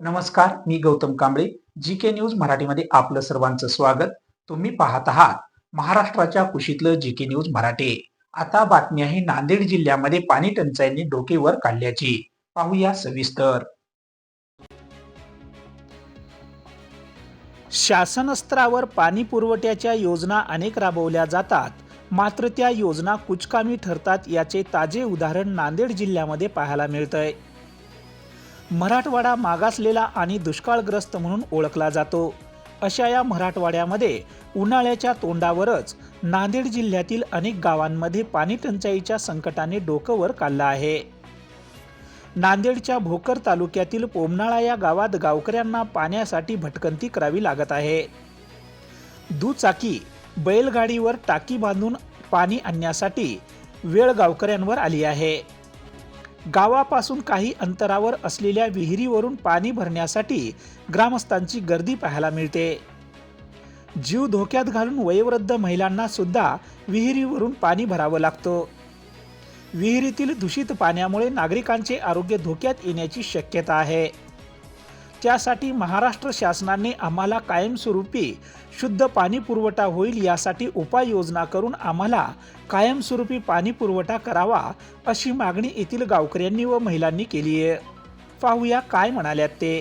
नमस्कार मी Gautam Kamble. G K news मराठीमध्ये आपलं सर्वांचं स्वागत. तुम्ही पाहत आहात महाराष्ट्राच्या कुशीतलं जी के न्यूज मराठी. आता बातमी आहे नांदेड जिल्ह्यामध्ये पाणी टंचाईने डोकेवर काढल्याची. पाहूया सविस्तर. शासन स्तरावर पाणी पुरवठ्याच्या योजना अनेक राबवल्या जातात. मात्र त्या योजना कुचकामी ठरतात याचे ताजे उदाहरण नांदेड जिल्ह्यामध्ये पाहायला मिळतंय. मराठवाडा मागासलेला आणि दुष्काळग्रस्त म्हणून ओळखला जातो. अशा या मराठवाड्यामध्ये उन्हाळ्याच्या तोंडावरच नांदेड जिल्ह्यातील अनेक गावांमध्ये पाणीटंचाईच्या संकटाने डोकं वर काढलं आहे. नांदेडच्या भोकर तालुक्यातील पोमनाळा या गावात गावकऱ्यांना पाण्यासाठी भटकंती करावी लागत आहे. दुचाकी बैलगाडीवर टाकी बांधून पाणी आणण्यासाठी वेळ गावकऱ्यांवर आली आहे. गावापासून काही अंतरावर असलेल्या विहिरीवरून पाणी भरण्यासाठी ग्रामस्थांची गर्दी पाहायला मिळते. जीव धोक्यात घालून वयोवृद्ध महिलांना सुद्धा विहिरीवरून पाणी भरावं लागतं. विहिरीतील दूषित पाण्यामुळे नागरिकांचे आरोग्य धोक्यात येण्याची शक्यता आहे. त्यासाठी महाराष्ट्र शासनाने आम्हाला कायमस्वरूपी शुद्ध पाणी पुरवठा होईल यासाठी उपाययोजना करून आम्हाला कायमस्वरूपी पाणी पुरवठा करावा अशी मागणी येथील गावकऱ्यांनी व महिलांनी केली आहे. पाहूया काय म्हणाल्यात ते.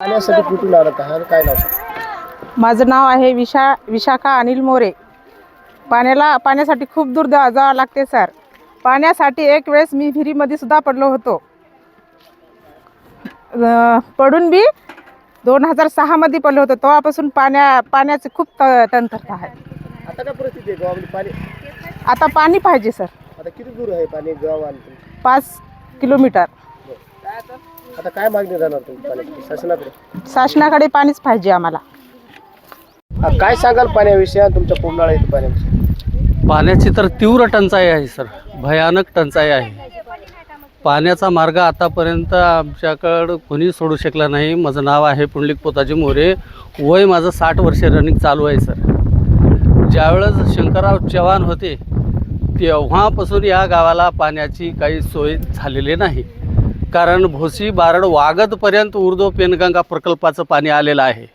पाण्यासाठी कुठून आणत आहे आणि काय नाव? माझं नाव आहे विशा विशाखा अनिल मोरे. पाण्याला पाण्यासाठी खूप दूर जा जावं लागते सर पाण्यासाठी एक वेळेस मी विहिरीमध्ये सुद्धा पडलो होतो. पडून बी दोन हजार सहामध्ये पडलो होतो. तेव्हापासून पाण्या पाण्याचे खूप त तंत्रता आहे. आता काय परिस्थिती आहे गावामध्ये? पाणी आता पाणी पाहिजे सर आता किती दूर आहे पाणी गाव आणि तुमचं? पाच किलोमीटर. आता काय मागणी तुम्ही पाण्याची शासनाकडे? शासनाकडे पाणीच पाहिजे आम्हाला. हा, काय सांगाल पाण्याविषयी आणि तुमच्या कोंबनाळा येथे पाण्याविषयी? पाण्याची तर तीव्र टंचाई आहे सर. भयानक टंचाई आहे. पाण्याचा मार्ग आतापर्यंत आमच्याकडं कोणी सोडू शकला नाही. माझं नाव आहे पुंडलिक पोताजी मोरे. वय माझं साठ वर्षे रनिंग चालू आहे सर. ज्यावेळेस शंकरराव चव्हाण होते तेव्हापासून या गावाला पाण्याची काही सोय झालेली नाही. कारण भोसी बारड वागदपर्यंत उर्दो पेनगंगा प्रकल्पाचं पाणी आलेलं आहे.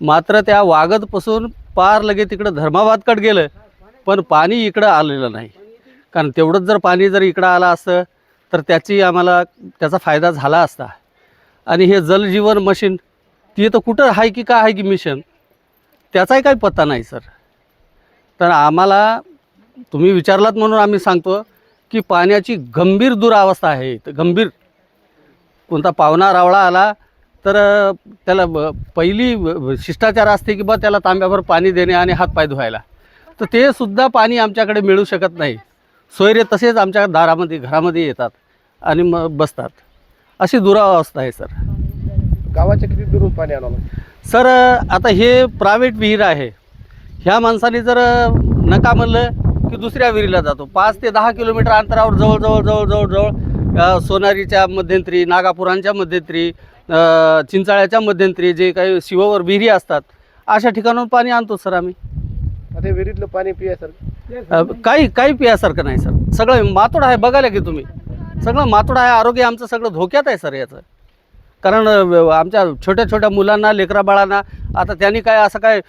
मात्र त्या वागदपासून पार लगे तिकडं धर्माबादकडे गेलं. पण पाणी इकडं आलेलं नाही. कारण तेवढंच जर पाणी जर इकडं आलं असतं तर त्याची आम्हाला त्याचा फायदा झाला असता. आणि हे जलजीवन मशीन ती तर कुठं आहे की काय आहे की मिशन त्याचाही काही पत्ता नाही सर. तर आम्हाला तुम्ही विचारलात म्हणून आम्ही सांगतो की पाण्याची गंभीर दुरावस्था आहे. इथं गंभीर कोणता पाहुणा रावळा आला तर त्याला पहिली शिष्टाचार असते की बा त्याला तांब्याभर पाणी देणे आणि हातपाय धुवायला. तर ते सुद्धा पाणी आमच्याकडे मिळू शकत नाही. सोयरे तसेच आमच्या दारामध्ये घरामध्ये येतात आणि मग बसतात. अशी दुरावस्था आहे सर. गावाच्या किती दूरून पाणी आणावं सर आता हे प्रायव्हेट विहीर आहे. ह्या माणसाने जर नका म्हणलं की दुसऱ्या विहिरीला जातो. पाच ते दहा किलोमीटर अंतरावर जवळजवळ जवळ जवळ जवळ सोनारीच्या मध्यंतरी नागापुरांच्या मध्यंतरी चिंचाळ्याच्या मध्यंतरी जे काही शिवावर विहिरी असतात अशा ठिकाणाहून पाणी आणतो सर आम्ही. आता विहिरीतलं पाणी पियासारखं. काही काही पियासारखं नाही सर. सगळं मातोड आहे बघायला की तुम्ही. सगळं मातोड आहे आरोग्य आमचं सगळं धोक्यात आहे सर याचं. कारण आमच्या छोट्या छोट्या मुलांना लेकरा बाळांना आता त्यांनी काय असं काय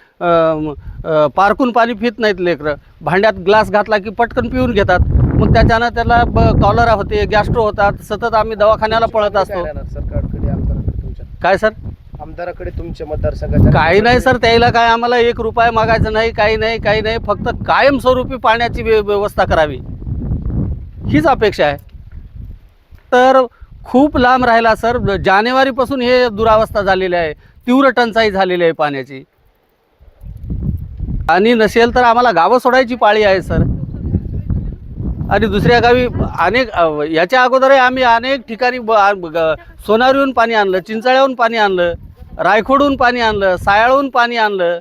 पारकून पाणी पित नाहीत लेकरं. भांड्यात ग्लास घातला की पटकन पिऊन घेतात. मग त्याच्यानं त्याला कॉलरा होते गॅस्ट्रो होतात सतत आम्ही दवाखान्याला पळत असतो. काय सर? आमदाराकडे तुमच्या मतदारसंघाच्या काही नाही सर त्याला काय आम्हाला एक रुपया मागायचं नाही काही नाही काही नाही फक्त कायमस्वरूपी पाण्याची व्य- व्यवस्था करावी. हीच अपेक्षा आहे. तर खूप लांब राहिला सर जानेवारीपासून हे दुरावस्था झालेली आहे तीव्र टंचाई झालेली आहे पाण्याची. आणि नसेल तर आम्हाला गावं सोडायची पाळी आहे सर. आणि दुसऱ्या गावी अनेक अ, याच्या अगोदरही आम्ही अनेक ठिकाणी ब- आ- ग- सोनारीहून पाणी आणलं चिंचाळ्याहून पाणी आणलं. रायखोडहून पाणी आणलं सायाळून पाणी आणलं